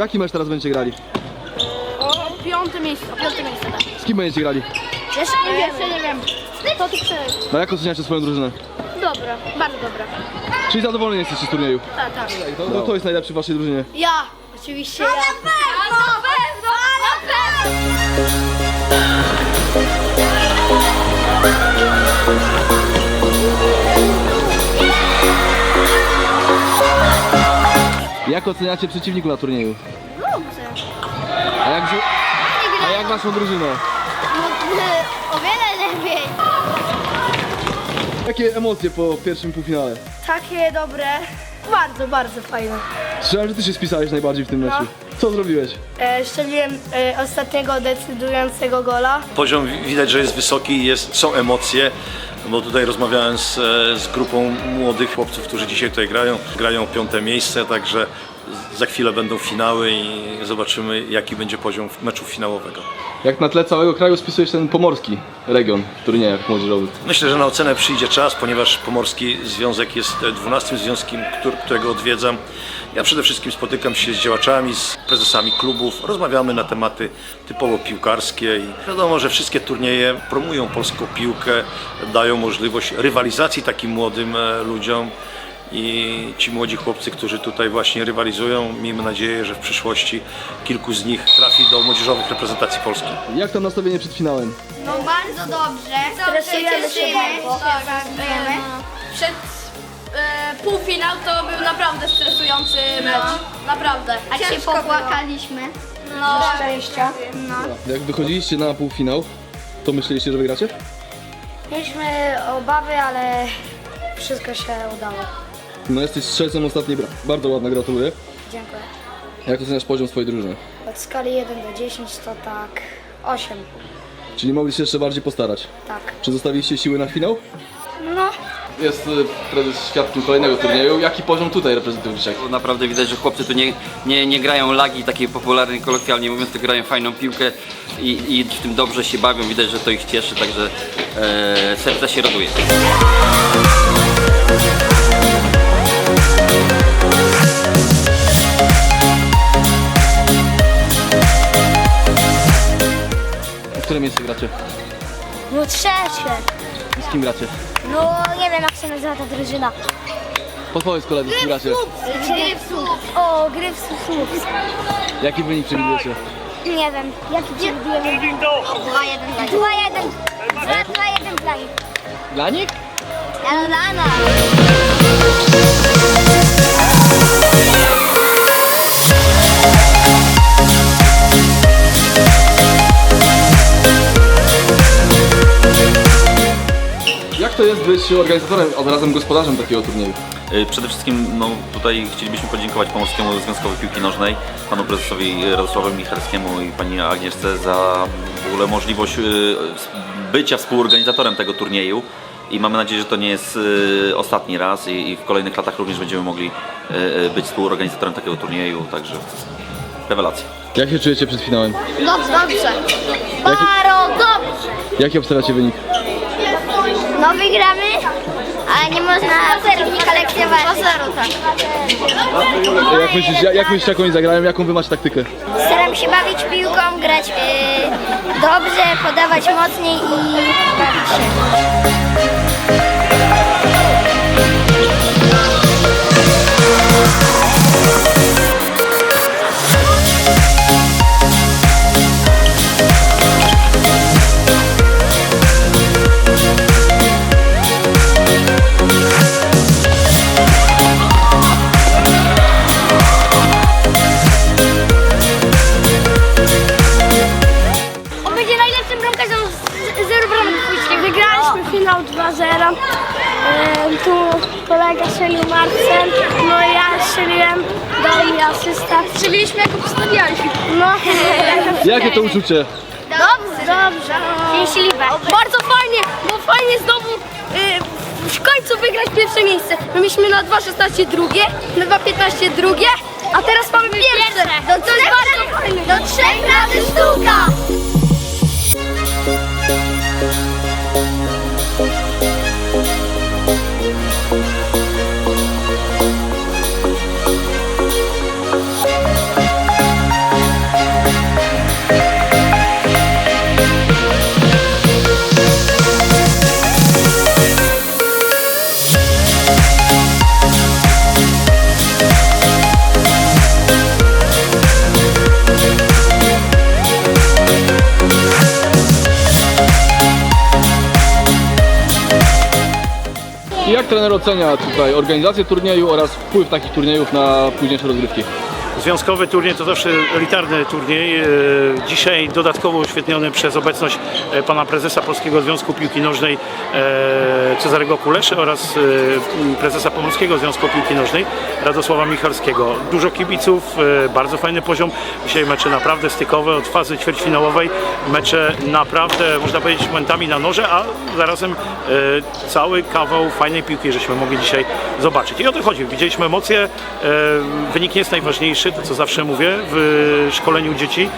Jaki mecz teraz będziecie grali? O piąte miejsce, o piąte miejsce, tak. Z kim będziecie grali? Jeszcze nie wiem. Jeszcze nie wiem. To tu przejdź. No jak oceniacie swoją drużynę? Dobra, bardzo dobra. Czyli zadowoleni jesteście z turnieju? Tak, tak. To, to, to jest najlepszy w waszej drużynie. Ja, oczywiście ja. Na pewno, na pewno, Jak oceniacie przeciwników na turnieju? Dobrze. A jak, żu- a jak waszą drużynę? O wiele lepiej. Jakie emocje po pierwszym półfinale? Takie dobre. Bardzo, bardzo fajne. Słyszałem, że ty się spisałeś najbardziej w tym meczu. Co zrobiłeś? E, strzeliłem e, ostatniego decydującego gola. Poziom wi- widać, że jest wysoki, jest, są emocje, bo tutaj rozmawiałem z, e, z grupą młodych chłopców, którzy dzisiaj tutaj grają. Grają piąte miejsce, także za chwilę będą finały i zobaczymy, jaki będzie poziom meczu finałowego. Jak na tle całego kraju spisujesz ten pomorski region w turniejach młodzieżowych? Myślę, że na ocenę przyjdzie czas, ponieważ Pomorski Związek jest e, 12 związkiem, któr- którego odwiedzam. Ja przede wszystkim spotykam się z działaczami, z prezesami klubów, rozmawiamy na tematy typowo piłkarskie i wiadomo, że wszystkie turnieje promują polską piłkę, dają możliwość rywalizacji takim młodym e, ludziom. I ci młodzi chłopcy, którzy tutaj właśnie rywalizują, miejmy nadzieję, że w przyszłości kilku z nich trafi do młodzieżowych reprezentacji Polski. Jak tam nastawienie przed finałem? No bardzo dobrze. Stresujemy się bardzo. Przed e, półfinał to był naprawdę stresujący mecz. Naprawdę. A się popłakaliśmy. No, Szczęścia. Jak wychodziliście na półfinał, to myśleliście, że wygracie? Mieliśmy obawy, ale wszystko się udało. No jesteś strzelcem ostatniej bra. Bardzo ładna, gratuluję. Dziękuję. Jak oceniasz poziom swojej drużyny? Od skali 1 do 10 to tak 8. Czyli mogli się jeszcze bardziej postarać. Tak. Czy zostawiliście siły na finał? No, Jest y, prezes świadkiem kolejnego turnieju. Jaki poziom tutaj reprezentują dzisiaj? Naprawdę widać, że chłopcy tu nie, nie, nie grają lagi takiej popularnej, kolokwialnie mówiąc, tylko grają fajną piłkę i, i w tym dobrze się bawią. Widać, że to ich cieszy, także e, serce się raduje. Które miejsce gracie? no trzecie. Z kim gracie? No nie wiem jak się nazywa ta drużyna. Podpowiedz koledzy, kim gracie. O, gry w słup. Jaki wynik przewidujecie? Nie wiem. Jaki przewidujemy? 2-1 dla nich. 2-1. 2-1 dla nich. Dla nich? Jak jest być organizatorem, a zarazem gospodarzem takiego turnieju? Y, Przede wszystkim no, tutaj chcielibyśmy podziękować Pomorskiemu Związkowi Piłki Nożnej, panu prezesowi Radosławowi Michalskiemu i pani Agnieszce za w ogóle możliwość y, bycia współorganizatorem tego turnieju. I mamy nadzieję, że to nie jest y, ostatni raz i, i w kolejnych latach również będziemy mogli y, y, być współorganizatorem takiego turnieju, także rewelacja. Jak się czujecie przed finałem? Dobrze. Dobrze. Bardzo dobrze. Jaki obstawiacie wynik? No wygramy, ale nie można wynika lekcjować. Po zero, tak. Jak myślisz, jak, jak myślisz jak oni zagrają? Jaką wy macie taktykę? Staram się bawić piłką, grać yy, dobrze, podawać mocniej i bawić się. Wygraliśmy finał 2-0. E, tu kolega strzelił Marcel, no i ja strzeliłem, dał mi asysta. Strzeliliśmy jako postawialiśmy. No, Jakie to uczucie? Dobrze, dobrze. Szczęśliwe. Bardzo fajnie, bo fajnie znowu y, w końcu wygrać pierwsze miejsce. My mieliśmy na 2.16 drugie, na 2.15 drugie, a teraz mamy pierwsze. Do To jest bardzo Jak trener ocenia tutaj organizację turnieju oraz wpływ takich turniejów na późniejsze rozgrywki? Związkowy turniej to zawsze elitarny turniej. E, Dzisiaj dodatkowo uświetniony przez obecność e, pana prezesa Polskiego Związku Piłki Nożnej e, Cezarego Kuleszy oraz prezesa Pomorskiego Związku Piłki Nożnej Radosława Michalskiego. Dużo kibiców, bardzo fajny poziom. Dzisiaj mecze naprawdę stykowe od fazy ćwierćfinałowej. Mecze naprawdę, można powiedzieć, momentami na noże, a zarazem cały kawał fajnej piłki, żeśmy mogli dzisiaj zobaczyć. I o to chodzi. Widzieliśmy emocje. Wynik nie jest to co zawsze mówię w szkoleniu dzieci.